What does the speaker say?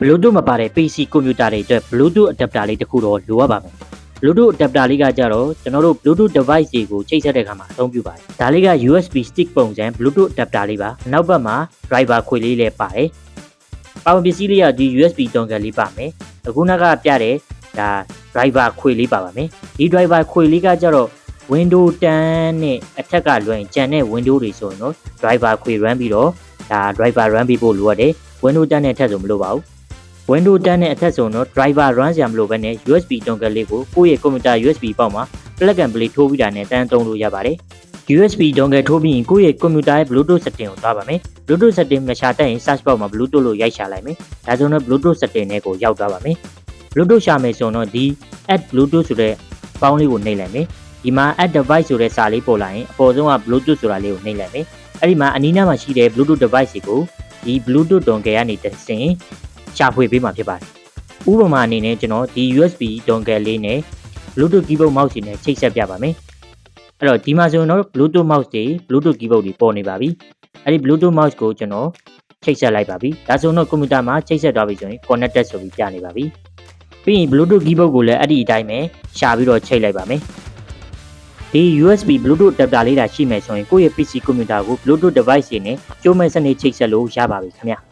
Bluetooth မပါတဲ့ PC ကွန်ပျူတာတွေအတွက် Bluetooth adapter လေးတစ်ခုတော့လိုအပ်ပါမယ် Bluetooth adapter လေးကကြတော့ကျွန်တော်တို့ Bluetooth device တွေကိုချိတ်ဆက်တဲ့အခါမှာအသုံးပြုပါတယ်ဒါလေးက USB stick ပုံစံ Bluetooth adapter လေးပါနောက်ဘက်မှာ driver ခွေလေးလည်းပါတယ်ပါဝင်ပစ္စည်းလေးကဒီ USB dongle လေးပါမယ်အခုနောက်ကပြတဲ့ဒါ driver ခွေလေးပါပါမယ်ဒီ driver ခွေလေးကကြတော့ Windows 10နဲ့အထက်ကလွှင့်ကြံတဲ့ Windows တွေဆိုရင်တော့ driver ခွေ run ပြီးတော့ဒါ driver run ပြီးဖို့လိုရတယ် Windows 10နဲ့အထက်ဆိုမလိုပါဘူး Windows 10နဲ့အထက်ဆိုတော့ driver run စရာမလိုဘဲနဲ့ USB dongle လေးကိုကိုယ့်ရဲ့ကွန်ပျူတာ USB ပေါက်မှာ plug and play ထိုးပြီးတာနဲ့တန်းသုံးလို့ရပါတယ်။ USB dongle ထိုးပြီးရင်ကိုယ့်ရဲ့ကွန်ပျူတာရဲ့ Bluetooth setting ကိုသွားပါမယ်။ Bluetooth setting မရှာတတ်ရင် search box မှာ Bluetooth လို့ရိုက်ရှာလိုက်မယ်။ဒါဆိုတော့ Bluetooth setting နဲ့ကိုရောက်သွားပါမယ်။ Bluetooth ရှာမယ်ဆိုတော့ဒီ add Bluetooth ဆိုတဲ့ပေါင်းလေးကိုနှိပ်လိုက်မယ်။ဒီမှာ add device ဆိုတဲ့စာလေးပေါ်လာရင်အပေါ်ဆုံးက Bluetooth ဆိုတာလေးကိုနှိပ်လိုက်မယ်။အဲ့ဒီမှာအနီးနားမှာရှိတဲ့ Bluetooth device တွေကိုဒီ Bluetooth dongle ကနေတစ်ဆင့် ရှာဖွေပေးမှာဖြစ်ပါတယ်။ဥပမာအနေနဲ့ကျွန်တော်ဒီ USB dongle လေးနဲ့ Bluetooth keyboard mouse တွေနဲ့ချိတ်ဆက်ပြပါမယ်။အဲ့တော့ဒီမှာဆိုရင်တော့ Bluetooth mouse တွေ Bluetooth keyboard တွေပေါ်နေပါပြီ။အဲ့ဒီ Bluetooth mouse ကိုကျွန်တော်ချိတ်ဆက်လိုက်ပါပြီ။ဒါဆိုတော့ကွန်ပျူတာမှာချိတ်ဆက်သွားပြီဆိုရင် connected ဆိုပြီးပြနေပါပြီ။ပြီးရင် Bluetooth keyboard ကိုလည်းအဲ့ဒီအတိုင်းပဲရှာပြီးတော့ချိတ်လိုက်ပါမယ်။ဒီ USB Bluetooth adapter လေးတာရှိမယ်ဆိုရင်ကိုယ့်ရဲ့ PC ကွန်ပျူတာကို Bluetooth device တွေနဲ့ကြိုးမဲ့စနစ်ချိတ်ဆက်လို့ရပါပြီခင်ဗျာ